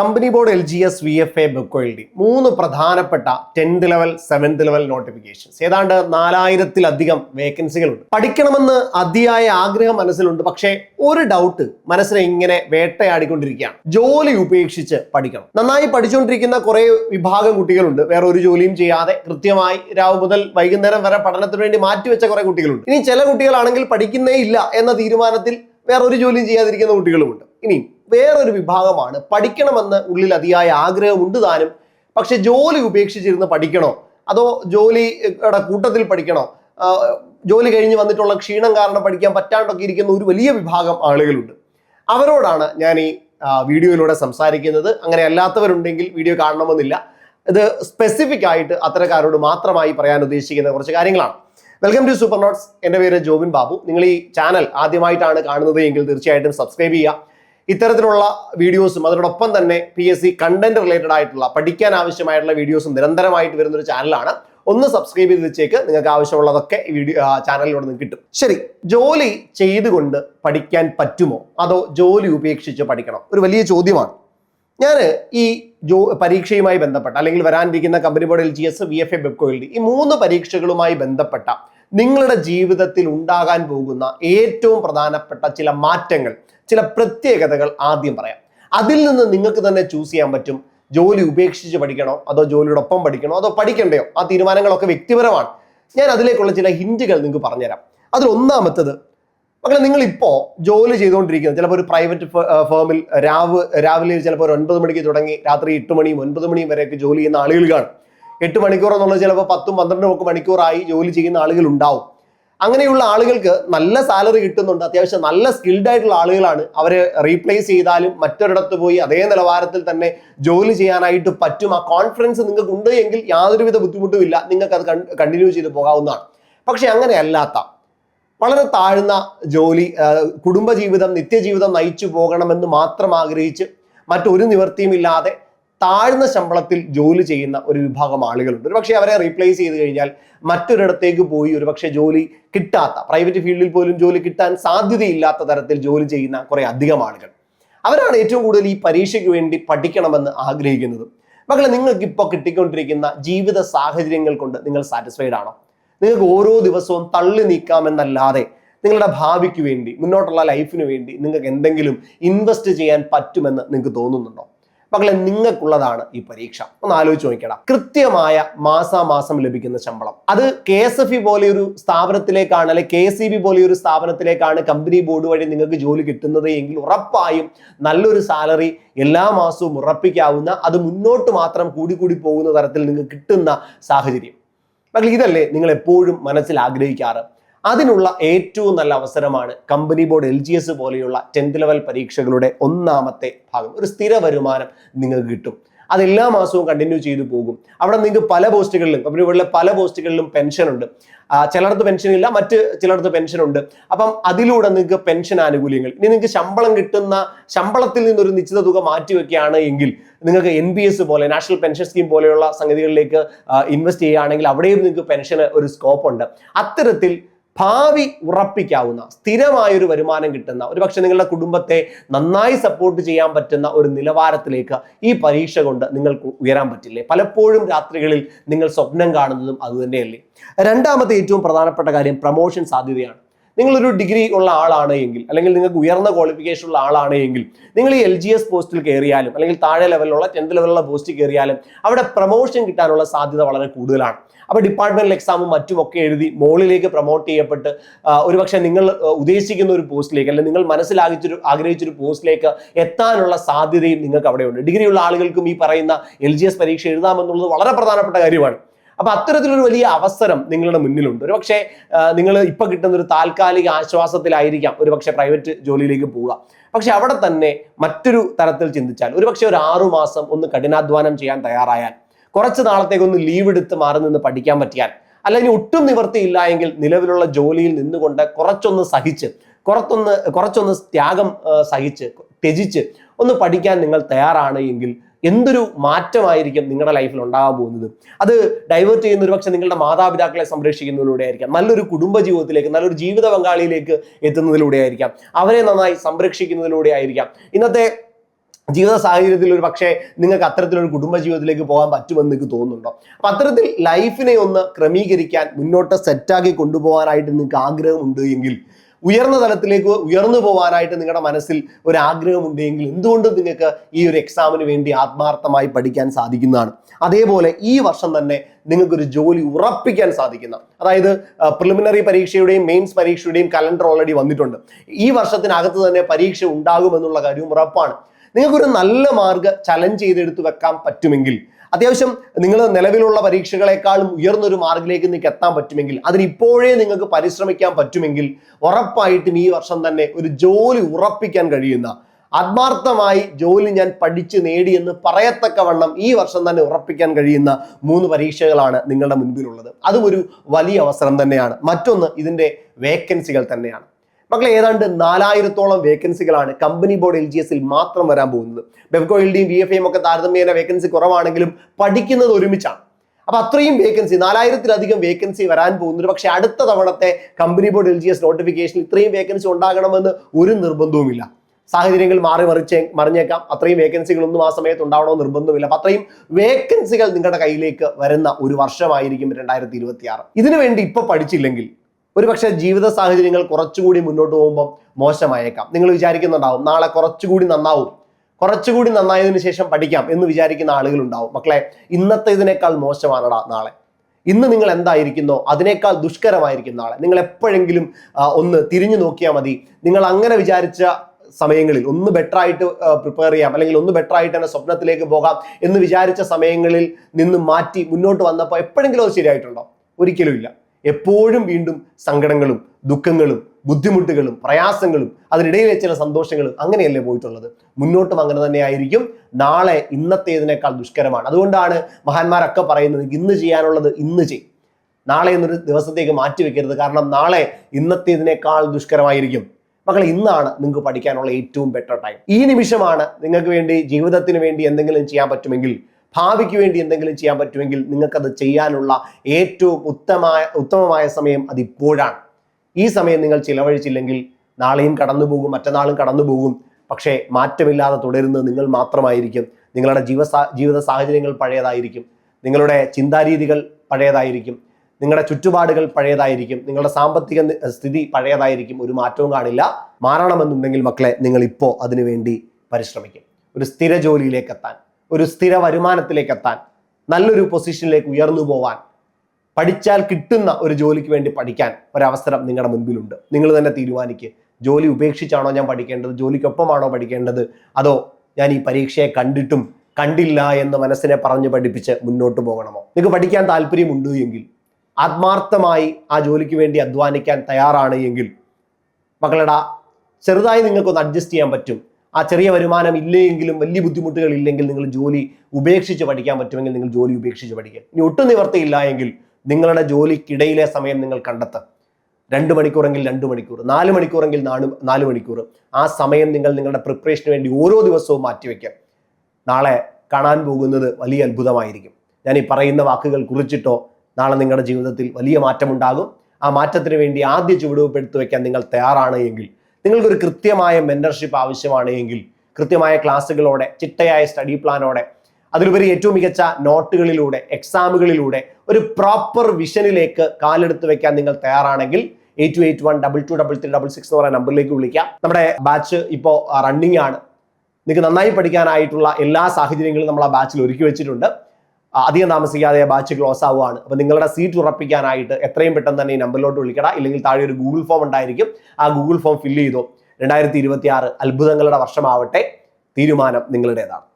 Company board L G S V F A book L D. മൂന്ന് പ്രധാനപ്പെട്ട tenth level seventh level notifications. ഏതാണ്ട് നാലായിരത്തിലധികം വേക്കൻസികളുണ്ട്. പഠിക്കണമെന്ന് അതിയായ ആഗ്രഹം മനസ്സിലുണ്ട്. പക്ഷേ ഒരു ഡൗട്ട് മനസ്സിനെ ഇങ്ങനെ വേട്ടയാടിക്കൊണ്ടിരിക്കുകയാണ്. ജോലി ഉപേക്ഷിച്ച് പഠിക്കണം. നന്നായി പഠിച്ചുകൊണ്ടിരിക്കുന്ന കുറേ വിഭാഗം കുട്ടികളുണ്ട്. വേറെ ഒരു ജോലിയും ചെയ്യാതെ കൃത്യമായി രാവ് മുതൽ വൈകുന്നേരം വരെ പഠനത്തിന് വേണ്ടി മാറ്റിവെച്ച കുറേ കുട്ടികളുണ്ട്. ഇനി ചില കുട്ടികളാണെങ്കിൽ പഠിക്കുന്നേ ഇല്ല എന്ന തീരുമാനത്തിൽ വേറെ ഒരു ജോലിയും ചെയ്യാതിരിക്കുന്ന കുട്ടികളുമുണ്ട്. ഇനി വേറൊരു വിഭാഗമാണ് പഠിക്കണമെന്ന് ഉള്ളിൽ അതിയായ ആഗ്രഹമുണ്ട് താനും. പക്ഷെ ജോലി ഉപേക്ഷിച്ചിരുന്ന് പഠിക്കണോ? അതോ ജോലിയുടെ കൂട്ടത്തിൽ പഠിക്കണോ? ജോലി കഴിഞ്ഞ് വന്നിട്ടുള്ള ക്ഷീണം കാരണം പഠിക്കാൻ പറ്റാണ്ടൊക്കെ ഇരിക്കുന്ന ഒരു വലിയ വിഭാഗം ആളുകളുണ്ട്. അവരോടാണ് ഞാൻ ഈ വീഡിയോയിലൂടെ സംസാരിക്കുന്നത്. അങ്ങനെ അല്ലാത്തവരുണ്ടെങ്കിൽ വീഡിയോ കാണണമെന്നില്ല. ഇത് സ്പെസിഫിക് ആയിട്ട് അത്തരക്കാരോട് മാത്രമായി പറയാൻ ഉദ്ദേശിക്കുന്ന കുറച്ച് കാര്യങ്ങളാണ്. വെൽക്കം ടു സൂപ്പർ നോട്ട്സ് എന്റെ പേര് ജോബിൻ ബാബു. നിങ്ങൾ ഈ ചാനൽ ആദ്യമായിട്ടാണ് കാണുന്നത് എങ്കിൽ തീർച്ചയായിട്ടും സബ്സ്ക്രൈബ് ചെയ്യുക. ഇത്തരത്തിലുള്ള വീഡിയോസും അതിനോടൊപ്പം തന്നെ P S C content related ആയിട്ടുള്ള പഠിക്കാൻ ആവശ്യമായിട്ടുള്ള വീഡിയോസും നിരന്തരമായിട്ട് വരുന്ന ഒരു ചാനലാണ് ഒന്ന് സബ്സ്ക്രൈബ് ചെയ്ത് വെച്ചേക്ക്. നിങ്ങൾക്ക് ആവശ്യമുള്ളതൊക്കെ ഈ വീഡിയോ ചാനലിലൂടെ നിങ്ങൾക്ക് കിട്ടും. ശരി. ജോലി ചെയ്തുകൊണ്ട് പഠിക്കാൻ പറ്റുമോ? അതോ ജോലി ഉപേക്ഷിച്ച് പഠിക്കണം? ഒരു വലിയ ചോദ്യമാണ്. ഞാൻ ഈ ജോ പരീക്ഷയുമായി ബന്ധപ്പെട്ട അല്ലെങ്കിൽ വരാനിരിക്കുന്ന company board L G S V F A Bevco L D ഈ മൂന്ന് പരീക്ഷകളുമായി ബന്ധപ്പെട്ട നിങ്ങളുടെ ജീവിതത്തിൽ ഉണ്ടാകാൻ പോകുന്ന ഏറ്റവും പ്രധാനപ്പെട്ട ചില മാറ്റങ്ങൾ ചില പ്രത്യേകതകൾ ആദ്യം പറയാം. അതിൽ നിന്ന് നിങ്ങൾക്ക് തന്നെ ചൂസ് ചെയ്യാൻ പറ്റും. ജോലി ഉപേക്ഷിച്ച് പഠിക്കണോ? അതോ ജോലിയോടൊപ്പം പഠിക്കണോ? അതോ പഠിക്കണ്ടയോ? ആ തീരുമാനങ്ങളൊക്കെ വ്യക്തിപരമാണ്. ഞാൻ അതിലേക്കുള്ള ചില ഹിന്റുകൾ നിങ്ങൾക്ക് പറഞ്ഞുതരാം. അതിൽ ഒന്നാമത്തത് മക്കളെ നിങ്ങൾ ഇപ്പോൾ ജോലി ചെയ്തുകൊണ്ടിരിക്കുന്നത് ചിലപ്പോൾ ഒരു പ്രൈവറ്റ് ഫേമിൽ രാവ് രാവിലെ ചിലപ്പോൾ ഒരു ഒൻപത് മണിക്ക് തുടങ്ങി രാത്രി എട്ട് മണിയും ഒൻപത് മണിയും വരെയൊക്കെ ജോലി ചെയ്യുന്ന ആളുകൾ കാണും. എട്ട് മണിക്കൂർ എന്നുള്ളത് ചിലപ്പോൾ പത്തും പന്ത്രണ്ടും ഒക്കെ മണിക്കൂറായി ജോലി ചെയ്യുന്ന ആളുകൾ ഉണ്ടാവും അങ്ങനെയുള്ള ആളുകൾക്ക് നല്ല സാലറി കിട്ടുന്നുണ്ട്. അത്യാവശ്യം നല്ല സ്കിൽഡ് ആയിട്ടുള്ള ആളുകളാണ് അവരെ റീപ്ലേസ് ചെയ്താലും മറ്റൊരിടത്ത് പോയി അതേ നിലവാരത്തിൽ തന്നെ ജോലി ചെയ്യാനായിട്ട് പറ്റും. ആ കോൺഫിഡൻസ് നിങ്ങൾക്ക് ഉണ്ട് എങ്കിൽ യാതൊരുവിധ ബുദ്ധിമുട്ടും ഇല്ല. നിങ്ങൾക്ക് അത് കണ്ടിന്യൂ ചെയ്ത് പോകാവുന്നതാണ്. പക്ഷെ അങ്ങനെയല്ലാത്ത വളരെ താഴ്ന്ന ജോലി കുടുംബജീവിതം നിത്യജീവിതം നയിച്ചു പോകണമെന്ന് മാത്രം ആഗ്രഹിച്ച് മറ്റൊരു നിവൃത്തിയുമില്ലാതെ താഴ്ന്ന ശമ്പളത്തിൽ ജോലി ചെയ്യുന്ന ഒരു വിഭാഗം ആളുകളുണ്ട്. ഒരുപക്ഷെ അവരെ റീപ്ലേസ് ചെയ്ത് കഴിഞ്ഞാൽ മറ്റൊരിടത്തേക്ക് പോയി ഒരുപക്ഷെ ജോലി കിട്ടാത്ത പ്രൈവറ്റ് ഫീൽഡിൽ പോലും ജോലി കിട്ടാൻ സാധ്യതയില്ലാത്ത തരത്തിൽ ജോലി ചെയ്യുന്ന കുറേ അധികം ആളുകൾ. അവരാണ് ഏറ്റവും കൂടുതൽ ഈ പരീക്ഷയ്ക്ക് വേണ്ടി പഠിക്കണമെന്ന് ആഗ്രഹിക്കുന്നത്. മക്കളെ നിങ്ങൾക്ക് ഇപ്പോൾ കിട്ടിക്കൊണ്ടിരിക്കുന്ന ജീവിത സാഹചര്യങ്ങൾ കൊണ്ട് നിങ്ങൾ സാറ്റിസ്ഫൈഡ് ആണോ? നിങ്ങൾക്ക് ഓരോ ദിവസവും തള്ളി നീക്കാമെന്നല്ലാതെ നിങ്ങളുടെ ഭാവിക്ക് വേണ്ടി മുന്നോട്ടുള്ള ലൈഫിന് വേണ്ടി നിങ്ങൾക്ക് എന്തെങ്കിലും ഇൻവെസ്റ്റ് ചെയ്യാൻ പറ്റുമെന്ന് നിങ്ങൾക്ക് തോന്നുന്നുണ്ടോ? മക്കളെ നിങ്ങൾക്കുള്ളതാണ് ഈ പരീക്ഷ. ഒന്ന് ആലോചിച്ച് നോക്കിയടാ. കൃത്യമായ മാസാമാസം ലഭിക്കുന്ന ശമ്പളം. അത് കെ എസ് എഫ് ഇ പോലെയൊരു സ്ഥാപനത്തിലേക്കാണ് അല്ലെ കെ എസ് ഇ ബി പോലെയൊരു സ്ഥാപനത്തിലേക്കാണ് കമ്പനി ബോർഡ് വഴി നിങ്ങൾക്ക് ജോലി കിട്ടുന്നത് എങ്കിൽ ഉറപ്പായും നല്ലൊരു സാലറി എല്ലാ മാസവും ഉറപ്പിക്കാവുന്ന അത് മുന്നോട്ട് മാത്രം കൂടി കൂടി പോകുന്ന തരത്തിൽ നിങ്ങൾക്ക് കിട്ടുന്ന സാഹചര്യം. മക്കൾ ഇതല്ലേ നിങ്ങൾ എപ്പോഴും മനസ്സിൽ ആഗ്രഹിക്കാറ്? അതിനുള്ള ഏറ്റവും നല്ല അവസരമാണ് company board L G S പോലെയുള്ള ടെൻത്ത് ലെവൽ പരീക്ഷകളുടെ ഒന്നാമത്തെ ഭാഗം. ഒരു സ്ഥിര വരുമാനം നിങ്ങൾക്ക് കിട്ടും. അത് എല്ലാ മാസവും കണ്ടിന്യൂ ചെയ്തു പോകും. അവിടെ നിങ്ങൾക്ക് പല പോസ്റ്റുകളിലും കമ്പനി ബോർഡിലെ പല പോസ്റ്റുകളിലും പെൻഷൻ ഉണ്ട്. ചിലർക്ക് പെൻഷൻ ഇല്ല മറ്റ് ചിലർക്ക് പെൻഷൻ ഉണ്ട്. അപ്പം അതിലൂടെ നിങ്ങൾക്ക് പെൻഷൻ ആനുകൂല്യങ്ങൾ. ഇനി നിങ്ങൾക്ക് ശമ്പളം കിട്ടുന്ന ശമ്പളത്തിൽ നിന്നൊരു നിശ്ചിത തുക മാറ്റിവെക്കുകയാണ് എങ്കിൽ നിങ്ങൾക്ക് എൻ ബി എസ് പോലെ നാഷണൽ പെൻഷൻ സ്കീം പോലെയുള്ള സംഗതികളിലേക്ക് ഇൻവെസ്റ്റ് ചെയ്യുകയാണെങ്കിൽ അവിടെയും നിങ്ങൾക്ക് പെൻഷന് ഒരു സ്കോപ്പ് ഉണ്ട്. അത്തരത്തിൽ ഭാവി ഉറപ്പിക്കാവുന്ന സ്ഥിരമായ ഒരു വരുമാനം കിട്ടുന്ന ഒരു പക്ഷെ നിങ്ങളുടെ കുടുംബത്തെ നന്നായി സപ്പോർട്ട് ചെയ്യാൻ പറ്റുന്ന ഒരു നിലവാരത്തിലേക്ക് ഈ പരീക്ഷ കൊണ്ട് നിങ്ങൾക്ക് ഉയരാൻ പറ്റില്ലേ? പലപ്പോഴും രാത്രികളിൽ നിങ്ങൾ സ്വപ്നം കാണുന്നതും അതുതന്നെയല്ലേ രണ്ടാമത്തെ ഏറ്റവും പ്രധാനപ്പെട്ട കാര്യം പ്രമോഷൻ സാധ്യതയാണ്. നിങ്ങളൊരു ഡിഗ്രി ഉള്ള ആളാണ് എങ്കിൽ അല്ലെങ്കിൽ നിങ്ങൾക്ക് ഉയർന്ന ക്വാളിഫിക്കേഷൻ ഉള്ള ആളാണ് എങ്കിൽ നിങ്ങൾ ഈ എൽ ജി എസ് പോസ്റ്റിൽ കയറിയാലും അല്ലെങ്കിൽ താഴെ ലെവലിലുള്ള ടെൻത്ത് ലെവലിലുള്ള പോസ്റ്റിൽ കയറിയാലും അവിടെ പ്രമോഷൻ കിട്ടാനുള്ള സാധ്യത വളരെ കൂടുതലാണ്. അപ്പോൾ ഡിപ്പാർട്ട്മെന്റൽ എക്സാമും മറ്റുമൊക്കെ എഴുതി മുകളിലേക്ക് പ്രൊമോട്ട് ചെയ്യപ്പെട്ട് ഒരുപക്ഷെ നിങ്ങൾ ഉദ്ദേശിക്കുന്ന ഒരു പോസ്റ്റിലേക്ക് അല്ലെങ്കിൽ നിങ്ങൾ മനസ്സിലാകിച്ചൊരു ആഗ്രഹിച്ചൊരു പോസ്റ്റിലേക്ക് എത്താനുള്ള സാധ്യതയും നിങ്ങൾക്ക് അവിടെയുണ്ട്. ഡിഗ്രിയുള്ള ആളുകൾക്കും ഈ പറയുന്ന എൽ ജി എസ് പരീക്ഷ എഴുതാമെന്നുള്ളത് വളരെ പ്രധാനപ്പെട്ട കാര്യമാണ്. അപ്പൊ അത്തരത്തിലൊരു വലിയ അവസരം നിങ്ങളുടെ മുന്നിലുണ്ട്. ഒരു പക്ഷേ നിങ്ങൾ ഇപ്പൊ കിട്ടുന്ന ഒരു താൽക്കാലിക ആശ്വാസത്തിലായിരിക്കാം. ഒരു പക്ഷേ പ്രൈവറ്റ് ജോലിയിലേക്ക് പോവുക. പക്ഷെ അവിടെ തന്നെ മറ്റൊരു തരത്തിൽ ചിന്തിച്ചാൽ ഒരു പക്ഷേ ഒരു ആറു മാസം ഒന്ന് കഠിനാധ്വാനം ചെയ്യാൻ തയ്യാറായാൽ കുറച്ച് നാളത്തേക്ക് ഒന്ന് ലീവ് എടുത്ത് മാറി നിന്ന് പഠിക്കാൻ പറ്റിയാൽ അല്ലെങ്കിൽ ഒട്ടും നിവർത്തിയില്ല എങ്കിൽ നിലവിലുള്ള ജോലിയിൽ നിന്നുകൊണ്ട് കുറച്ചൊന്ന് സഹിച്ച് കുറത്തൊന്ന് കുറച്ചൊന്ന് ത്യാഗം സഹിച്ച് ത്യജിച്ച് ഒന്ന് പഠിക്കാൻ നിങ്ങൾ തയ്യാറാണ് എങ്കിൽ എന്തൊരു മാറ്റമായിരിക്കും നിങ്ങളുടെ ലൈഫിൽ ഉണ്ടാകാൻ പോകുന്നത്? അത് ഡൈവേർട്ട് ചെയ്യുന്ന ഒരു പക്ഷേ നിങ്ങളുടെ മാതാപിതാക്കളെ സംരക്ഷിക്കുന്നതിലൂടെ ആയിരിക്കാം. നല്ലൊരു കുടുംബ ജീവിതത്തിലേക്ക് നല്ലൊരു ജീവിത പങ്കാളിയിലേക്ക് എത്തുന്നതിലൂടെ ആയിരിക്കാം. അവരെ നന്നായി സംരക്ഷിക്കുന്നതിലൂടെ ആയിരിക്കാം. ഇന്നത്തെ ജീവിത സാഹചര്യത്തിൽ ഒരു പക്ഷേ നിങ്ങൾക്ക് അത്തരത്തിലൊരു കുടുംബ ജീവിതത്തിലേക്ക് പോകാൻ പറ്റുമെന്ന് നിങ്ങൾക്ക് തോന്നുന്നുണ്ടോ? അപ്പൊ അത്തരത്തിൽ ലൈഫിനെ ഒന്ന് ക്രമീകരിക്കാൻ മുന്നോട്ട് സെറ്റാക്കി കൊണ്ടുപോകാനായിട്ട് നിങ്ങൾക്ക് ആഗ്രഹമുണ്ട് എങ്കിൽ ഉയർന്ന തലത്തിലേക്ക് ഉയർന്നു പോകാനായിട്ട് നിങ്ങളുടെ മനസ്സിൽ ഒരു ആഗ്രഹമുണ്ട് എങ്കിൽ എന്തുകൊണ്ടും നിങ്ങൾക്ക് ഈ ഒരു എക്സാമിന് വേണ്ടി ആത്മാർത്ഥമായി പഠിക്കാൻ സാധിക്കുന്നതാണ്. അതേപോലെ ഈ വർഷം തന്നെ നിങ്ങൾക്കൊരു ജോലി ഉറപ്പിക്കാൻ സാധിക്കുന്ന അതായത് പ്രിലിമിനറി പരീക്ഷയുടെയും മെയിൻസ് പരീക്ഷയുടെയും കലണ്ടർ ഓൾറെഡി വന്നിട്ടുണ്ട്. ഈ വർഷത്തിനകത്ത് തന്നെ പരീക്ഷ ഉണ്ടാകുമെന്നുള്ള കാര്യവും ഉറപ്പാണ്. നിങ്ങൾക്കൊരു നല്ല മാർഗ ചലഞ്ച് ചെയ്തെടുത്ത് വെക്കാൻ പറ്റുമെങ്കിൽ അത്യാവശ്യം നിങ്ങൾ നിലവിലുള്ള പരീക്ഷകളെക്കാളും ഉയർന്നൊരു മാർഗിലേക്ക് നിങ്ങൾക്ക് എത്താൻ പറ്റുമെങ്കിൽ അതിന് ഇപ്പോഴേ നിങ്ങൾക്ക് പരിശ്രമിക്കാൻ പറ്റുമെങ്കിൽ ഉറപ്പായിട്ടും ഈ വർഷം തന്നെ ഒരു ജോലി ഉറപ്പിക്കാൻ കഴിയുന്ന ആത്മാർത്ഥമായി ജോലി ഞാൻ പഠിച്ചു നേടി എന്ന് പറയത്തക്കവണ്ണം ഈ വർഷം തന്നെ ഉറപ്പിക്കാൻ കഴിയുന്ന മൂന്ന് പരീക്ഷകളാണ് നിങ്ങളുടെ മുൻപിലുള്ളത്. അതും ഒരു വലിയ അവസരം തന്നെയാണ്. മറ്റൊന്ന് ഇതിന്റെ വേക്കൻസികൾ തന്നെയാണ്. മക്കളെ ഏതാണ്ട് നാലായിരത്തോളം വേക്കൻസികളാണ് കമ്പനി ബോർഡ് എൽ ജി എസിൽ മാത്രം വരാൻ പോകുന്നത്. ബെവ്കോ എൽ ഡിയും ബി എഫ് ഐയും ഒക്കെ താരതമ്യേന വേക്കൻസി കുറവാണെങ്കിലും പഠിക്കുന്നത് ഒരുമിച്ചാണ്. അപ്പൊ അത്രയും വേക്കൻസി നാലായിരത്തിലധികം വേക്കൻസി വരാൻ പോകുന്നുണ്ട്. പക്ഷെ അടുത്ത തവണത്തെ company board L G S notification ഇത്രയും വേക്കൻസി ഉണ്ടാകണമെന്ന് ഒരു നിർബന്ധവുമില്ല. സാഹചര്യങ്ങൾ മാറി മറിച്ച് മറിഞ്ഞേക്കാം. അത്രയും വേക്കൻസികളൊന്നും ആ സമയത്ത് ഉണ്ടാവണോ നിർബന്ധമില്ല അപ്പൊ അത്രയും വേക്കൻസികൾ നിങ്ങളുടെ കയ്യിലേക്ക് വരുന്ന ഒരു വർഷമായിരിക്കും രണ്ടായിരത്തി ഇരുപത്തി ആറ് ഇതിനു വേണ്ടി ഇപ്പൊ പഠിച്ചില്ലെങ്കിൽ ഒരുപക്ഷെ ജീവിത സാഹചര്യങ്ങൾ കുറച്ചുകൂടി മുന്നോട്ട് പോകുമ്പോൾ മോശമായേക്കാം. നിങ്ങൾ വിചാരിക്കുന്നുണ്ടാവും നാളെ കുറച്ചുകൂടി നന്നാവും. കുറച്ചുകൂടി നന്നായതിനു ശേഷം പഠിക്കാം എന്ന് വിചാരിക്കുന്ന ആളുകളുണ്ടാവും. മക്കളെ ഇന്നത്തെ ഇതിനേക്കാൾ മോശമാണടാ നാളെ. ഇന്ന് നിങ്ങൾ എന്തായിരിക്കുന്നോ അതിനേക്കാൾ ദുഷ്കരമായിരിക്കും നാളെ. നിങ്ങൾ എപ്പോഴെങ്കിലും ഒന്ന് തിരിഞ്ഞു നോക്കിയാൽ മതി. നിങ്ങൾ അങ്ങനെ വിചാരിച്ച സമയങ്ങളിൽ ഒന്ന് ബെറ്റർ ആയിട്ട് പ്രിപ്പയർ ചെയ്യാം. അല്ലെങ്കിൽ ഒന്ന് ബെറ്റർ ആയിട്ട് തന്നെ സ്വപ്നത്തിലേക്ക് പോകാം എന്ന് വിചാരിച്ച സമയങ്ങളിൽ നിന്ന് മാറ്റി മുന്നോട്ട് വന്നപ്പോൾ എപ്പോഴെങ്കിലും അത് ശരിയായിട്ടുണ്ടോ? ഒരിക്കലും ഇല്ല. എപ്പോഴും വീണ്ടും സങ്കടങ്ങളും ദുഃഖങ്ങളും ബുദ്ധിമുട്ടുകളും പ്രയാസങ്ങളും അതിനിടയിലെ ചില സന്തോഷങ്ങളും അങ്ങനെയല്ലേ പോയിട്ടുള്ളത്? മുന്നോട്ടും അങ്ങനെ തന്നെ ആയിരിക്കും നാളെ ഇന്നത്തേതിനേക്കാൾ ദുഷ്കരമാണ്. അതുകൊണ്ടാണ് മഹാന്മാരൊക്കെ പറയുന്നത് ഇന്ന് ചെയ്യാനുള്ളത് ഇന്ന് ചെയ്യും നാളെ എന്നൊരു ദിവസത്തേക്ക് മാറ്റി വെക്കരുത്. കാരണം നാളെ ഇന്നത്തേതിനേക്കാൾ ദുഷ്കരമായിരിക്കും. മക്കളെ ഇന്നാണ് നിങ്ങൾക്ക് പഠിക്കാനുള്ള ഏറ്റവും ബെറ്റർ ടൈം ഈ നിമിഷമാണ് നിങ്ങൾക്ക് വേണ്ടി ജീവിതത്തിന് വേണ്ടി എന്തെങ്കിലും ചെയ്യാൻ പറ്റുമെങ്കിൽ ഭാവിക്ക് വേണ്ടി എന്തെങ്കിലും ചെയ്യാൻ പറ്റുമെങ്കിൽ നിങ്ങൾക്കത് ചെയ്യാനുള്ള ഏറ്റവും ഉത്തമമായ ഉത്തമമായ സമയം അതിപ്പോഴാണ്. ഈ സമയം നിങ്ങൾ ചിലവഴിച്ചില്ലെങ്കിൽ നാളെയും കടന്നു പോകും മറ്റന്നാളും കടന്നു പോകും. പക്ഷേ മാറ്റമില്ലാതെ തുടരുന്നത് നിങ്ങൾ മാത്രമായിരിക്കും. നിങ്ങളുടെ ജീവ ജീവിത സാഹചര്യങ്ങൾ പഴയതായിരിക്കും. നിങ്ങളുടെ ചിന്താരീതികൾ പഴയതായിരിക്കും. നിങ്ങളുടെ ചുറ്റുപാടുകൾ പഴയതായിരിക്കും. നിങ്ങളുടെ സാമ്പത്തിക സ്ഥിതി പഴയതായിരിക്കും. ഒരു മാറ്റവും കാണില്ല. മാറണമെന്നുണ്ടെങ്കിൽ മക്കളെ നിങ്ങൾ ഇപ്പോൾ അതിനുവേണ്ടി പരിശ്രമിക്കും. ഒരു സ്ഥിര ജോലിയിലേക്ക് എത്താൻ. ഒരു സ്ഥിര വരുമാനത്തിലേക്ക് എത്താൻ നല്ലൊരു പൊസിഷനിലേക്ക് ഉയർന്നു പോവാൻ പഠിച്ചാൽ കിട്ടുന്ന ഒരു ജോലിക്ക് വേണ്ടി പഠിക്കാൻ ഒരവസരം നിങ്ങളുടെ മുൻപിലുണ്ട്. നിങ്ങൾ തന്നെ തീരുമാനിക്കുക ജോലി ഉപേക്ഷിച്ചാണോ ഞാൻ പഠിക്കേണ്ടത്? ജോലിക്കൊപ്പമാണോ പഠിക്കേണ്ടത്? അതോ ഞാൻ ഈ പരീക്ഷയെ കണ്ടിട്ടും കണ്ടില്ല എന്ന് മനസ്സിനെ പറഞ്ഞ് പഠിപ്പിച്ച് മുന്നോട്ട് പോകണമോ? നിങ്ങൾക്ക് പഠിക്കാൻ താല്പര്യമുണ്ട് എങ്കിൽ ആത്മാർത്ഥമായി ആ ജോലിക്ക് വേണ്ടി അധ്വാനിക്കാൻ തയ്യാറാണ് എങ്കിൽ മക്കളടാ ചെറുതായി നിങ്ങൾക്കൊന്ന് അഡ്ജസ്റ്റ് ചെയ്യാൻ പറ്റും. ആ ചെറിയ വരുമാനം ഇല്ലെങ്കിലും വലിയ ബുദ്ധിമുട്ടുകൾ ഇല്ലെങ്കിൽ നിങ്ങൾ ജോലി ഉപേക്ഷിച്ച് പഠിക്കാൻ പറ്റുമെങ്കിൽ നിങ്ങൾ ജോലി ഉപേക്ഷിച്ച് പഠിക്കുക. ഇനി ഒട്ടും നിവർത്തിയില്ല എങ്കിൽ നിങ്ങളുടെ ജോലിക്കിടയിലെ സമയം നിങ്ങൾ കണ്ടെത്തുക. രണ്ട് മണിക്കൂറെങ്കിൽ രണ്ട് മണിക്കൂർ നാല് മണിക്കൂറെങ്കിൽ നാല് നാല് മണിക്കൂർ. ആ സമയം നിങ്ങൾ നിങ്ങളുടെ പ്രിപ്പറേഷന് വേണ്ടി ഓരോ ദിവസവും മാറ്റിവെക്കുക നാളെ കാണാൻ പോകുന്നത് വലിയ അത്ഭുതമായിരിക്കും. ഞാൻ ഈ പറയുന്ന വാക്കുകൾ കുറിച്ചിട്ടോ നാളെ നിങ്ങളുടെ ജീവിതത്തിൽ വലിയ മാറ്റമുണ്ടാകും. ആ മാറ്റത്തിന് വേണ്ടി ആദ്യ ചുവടുവെപ്പെടുത്തു വയ്ക്കാൻ നിങ്ങൾ തയ്യാറാണ് എങ്കിൽ നിങ്ങൾക്കൊരു കൃത്യമായ മെന്റർഷിപ്പ് ആവശ്യമാണ് എങ്കിൽ കൃത്യമായ ക്ലാസ്സുകളോടെ ചിട്ടയായ സ്റ്റഡി പ്ലാനോടെ അതിലുപരി ഏറ്റവും മികച്ച നോട്ടുകളിലൂടെ എക്സാമുകളിലൂടെ ഒരു പ്രോപ്പർ വിഷനിലേക്ക് കാലെടുത്ത് വെക്കാൻ നിങ്ങൾ തയ്യാറാണെങ്കിൽ eight two eight one double two double three double six എന്ന് പറയുന്ന നമ്പറിലേക്ക് വിളിക്കാം. നമ്മുടെ ബാച്ച് ഇപ്പോൾ റണ്ണിങ് ആണ്. നിങ്ങൾക്ക് നന്നായി പഠിക്കാനായിട്ടുള്ള എല്ലാ സാഹചര്യങ്ങളും നമ്മൾ ആ ബാച്ചിൽ ഒരുക്കി വെച്ചിട്ടുണ്ട്. അധികം താമസിക്കാതെ ബാച്ച് ക്ലോസ് ആവുകയാണ് അപ്പോൾ നിങ്ങളുടെ സീറ്റ് ഉറപ്പിക്കാനായിട്ട് എത്രയും പെട്ടെന്ന് തന്നെ ഈ നമ്പറിലോട്ട് വിളിക്കട. ഇല്ലെങ്കിൽ താഴെ ഒരു ഗൂഗിൾ ഫോം ഉണ്ടായിരിക്കും. ആ ഗൂഗിൾ ഫോം ഫില്ല് ചെയ്തോ. രണ്ടായിരത്തി ഇരുപത്തി ആറ് അത്ഭുതങ്ങളുടെ വർഷമാവട്ടെ. തീരുമാനം നിങ്ങളുടേതാണ്.